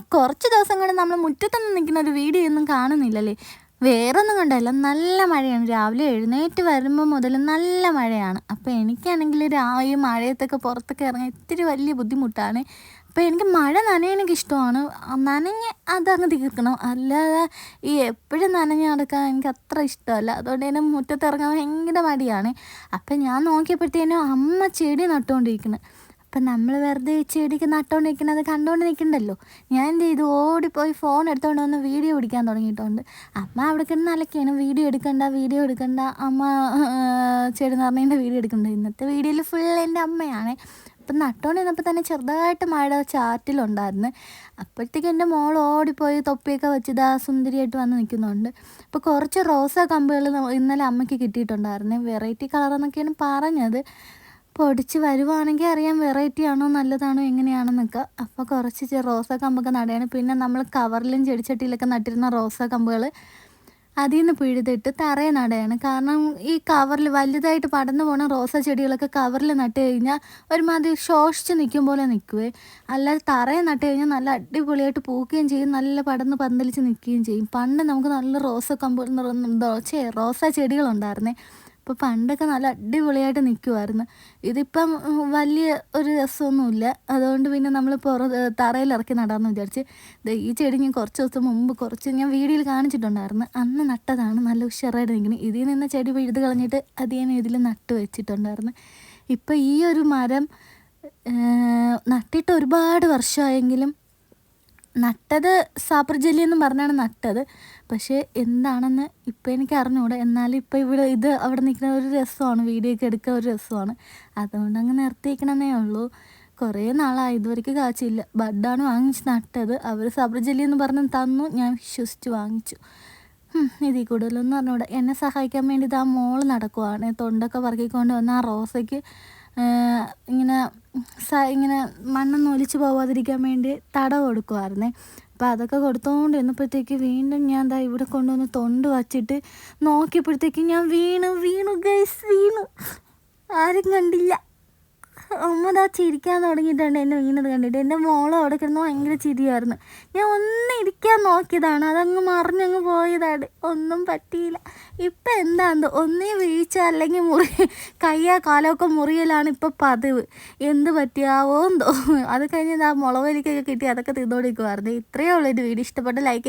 കുറച്ച് ദിവസം കൊണ്ട് നമ്മൾ മുറ്റത്തൊന്നും നിൽക്കുന്ന ഒരു വീഡിയോ ഒന്നും കാണുന്നില്ലല്ലേ? വേറൊന്നും കണ്ടല്ല. നല്ല മഴയാണ്. രാവിലെ എഴുന്നേറ്റ് വരുമ്പോൾ മുതൽ നല്ല മഴയാണ്. അപ്പോൾ എനിക്കാണെങ്കിൽ രാവിലെ മഴയത്തൊക്കെ പുറത്തൊക്കെ ഇറങ്ങാൻ ഇത്തിരി വലിയ ബുദ്ധിമുട്ടാണ്. അപ്പോൾ എനിക്ക് മഴ നനയണെങ്കിൽ ഇഷ്ടമാണ്. നനഞ്ഞ് അതങ്ങ് തീർക്കണം. അല്ലാതെ ഈ എപ്പോഴും നനഞ്ഞ് നടക്കാൻ എനിക്ക് അത്ര ഇഷ്ടമല്ല. അതുകൊണ്ട് തന്നെ മുറ്റത്ത് ഇറങ്ങാൻ ഭയങ്കര മടിയാണ്. അപ്പം ഞാൻ നോക്കിയപ്പോഴത്തേനും അമ്മ ചെടി നട്ടുകൊണ്ടിരിക്കുന്നു. അപ്പം നമ്മൾ വെറുതെ ചെടിക്ക് നട്ടുകൊണ്ടിരിക്കുന്നത് കണ്ടുകൊണ്ട് നിൽക്കണ്ടല്ലോ ഞാൻ എന്ത് ചെയ്തു? ഓടിപ്പോയി ഫോൺ എടുത്തുകൊണ്ട് വന്ന് വീഡിയോ പിടിക്കാൻ തുടങ്ങിയിട്ടുണ്ട്. അമ്മ അവിടെ കിടന്ന് അലക്കാണ് വീഡിയോ എടുക്കണ്ട വീഡിയോ എടുക്കണ്ട. അമ്മ ചെടി നിറഞ്ഞതിന്റെ വീഡിയോ എടുക്കണ്ട ഇന്നത്തെ വീഡിയോയിൽ ഫുൾ എന്റെ അമ്മയാണ്. അപ്പം നട്ടുകൊണ്ട് നിന്നപ്പോൾ തന്നെ ചെറുതായിട്ട് മഴ ചാറ്റിലുണ്ടായിരുന്നു. അപ്പോഴത്തേക്ക് എന്റെ മോൾ ഓടിപ്പോയി തൊപ്പിയൊക്കെ വെച്ച് ഇതാ സുന്ദരിയായിട്ട് വന്ന് നിൽക്കുന്നുണ്ട്. അപ്പോൾ കുറച്ച് റോസാ കമ്പുകൾ ഇന്നലെ അമ്മയ്ക്ക് കിട്ടിയിട്ടുണ്ടായിരുന്നു. വെറൈറ്റി കളറെന്നൊക്കെയാണ് പറഞ്ഞത്. പൊടിച്ച് വരുവാണെങ്കിൽ അറിയാം വെറൈറ്റി ആണോ നല്ലതാണോ എങ്ങനെയാണെന്നൊക്കെ. അപ്പോൾ കുറച്ച് റോസാ കമ്പൊക്കെ നടയാണ്. പിന്നെ നമ്മൾ കവറിലും ചെടിച്ചട്ടിയിലൊക്കെ നട്ടിരുന്ന റോസാ കമ്പുകൾ അതിൽ നിന്ന് പിഴുതിട്ട് തറയെ നടയാണ്. കാരണം ഈ കവറിൽ വലുതായിട്ട് പടന്നു പോണ റോസാ ചെടികളൊക്കെ കവറിൽ നട്ട് കഴിഞ്ഞാൽ ഒരുമാതിരി ശോഷിച്ച് നിൽക്കും പോലെ നിൽക്കുവേ. അല്ലാതെ തറയെ നട്ട് കഴിഞ്ഞാൽ നല്ല അടിപൊളിയായിട്ട് പൂക്കുകയും ചെയ്യും. നല്ല പടന്ന് പന്തലിച്ച് നിൽക്കുകയും ചെയ്യും. പണ്ട് നമുക്ക് നല്ല റോസ കമ്പ് ചേ റോസാ ചെടികളുണ്ടായിരുന്നേ. അപ്പോൾ പണ്ടൊക്കെ നല്ല അടിപൊളിയായിട്ട് നിൽക്കുമായിരുന്നു ഇതിപ്പം വലിയ ഒരു രസമൊന്നുമില്ല. അതുകൊണ്ട് പിന്നെ നമ്മൾ പുറ തറയിൽ ഇറക്കി നടാമെന്ന് വിചാരിച്ച് ഈ ചെടി ഞാൻ കുറച്ച് ദിവസം മുമ്പ് കുറച്ച് ഞാൻ വീഡിയോയിൽ കാണിച്ചിട്ടുണ്ടായിരുന്നു. അന്ന് നട്ടതാണ്. നല്ല ഉഷാറായിട്ട് നിൽക്കുന്നത് ഇതിൽ നിന്ന് ചെടി പിഴുത് കളഞ്ഞിട്ട് അത് ഞാൻ ഇതിൽ നട്ട് വെച്ചിട്ടുണ്ടായിരുന്നു. ഇപ്പം ഈ ഒരു മരം നട്ടിട്ട് ഒരുപാട് വർഷമായെങ്കിലും നട്ടത് സാപ്പർ ജെല്ലി എന്നും പറഞ്ഞാണ് നട്ടത്. പക്ഷേ എന്താണെന്ന് ഇപ്പം എനിക്ക് അറിഞ്ഞൂടെ എന്നാലും ഇപ്പം ഇവിടെ ഇത് അവിടെ നിൽക്കുന്ന ഒരു രസമാണ്. വീഡിയോ ഒക്കെ എടുക്കുക ഒരു രസമാണ്. അതുകൊണ്ട് അങ്ങ് നിർത്തിയിരിക്കണമെന്നേ ഉള്ളൂ. കുറേ നാളായി. ഇതുവരെയ്ക്ക് കാച്ചില്ല. ബഡാണ് വാങ്ങിച്ച് നട്ടത്. അവർ സബർ ജെല്ലി എന്ന് പറഞ്ഞ് തന്നു. ഞാൻ വിശ്വസിച്ച് വാങ്ങിച്ചു. ഇതിൽ കൂടുതലൊന്നും പറഞ്ഞൂടെ എന്നെ സഹായിക്കാൻ വേണ്ടി ഇത് ആ മോൾ നടക്കുവാണ്. തൊണ്ടൊക്കെ പറക്കിക്കൊണ്ട് വന്ന് ആ റോസയ്ക്ക് ഇങ്ങനെ മണ്ണൊന്നും ഒലിച്ച് പോവാതിരിക്കാൻ വേണ്ടി തട കൊടുക്കുമായിരുന്നേ അപ്പോൾ അതൊക്കെ കൊടുത്തുകൊണ്ട് ഇരുന്നപ്പോഴത്തേക്ക് വീണ്ടും ഞാൻ എന്താ ഇവിടെ കൊണ്ടുവന്ന് തൊണ്ട് വച്ചിട്ട് നോക്കിയപ്പോഴത്തേക്ക് ഞാൻ വീണു വീണു ഗൈസ് വീണു. ആരും കണ്ടില്ല. അമ്മ ഇതാ ചിരിക്കാൻ തുടങ്ങിയിട്ടുണ്ട് എന്നെ വീണത് കണ്ടിട്ട്. എന്റെ മോളെ അവിടെ കിടന്ന് ഭയങ്കര ചിരിയായിരുന്നു. ഞാൻ ഒന്ന് ഇരിക്കാൻ നോക്കിയതാണ്. അതങ്ങ് മറിഞ്ഞങ്ങ് പോയതാണ്. ഒന്നും പറ്റിയില്ല. ഇപ്പം എന്താന്ന്? ഒന്നേ വീഴ്ച അല്ലെങ്കിൽ മുറി കയ്യാ കാലമൊക്കെ മുറിയലാണ് ഇപ്പം പതിവ്. എന്ത് പറ്റിയാവോ എന്തോ അത് കഴിഞ്ഞ് ആ മുളവലിക്കൊക്കെ കിട്ടി. അതൊക്കെ തിന്നോണ്ടിരിക്കുമായിരുന്നു ഇത്രയേ ഉള്ളൂ എന്റെ വീഡിയോ. ഇഷ്ടപ്പെട്ട ലൈക്ക്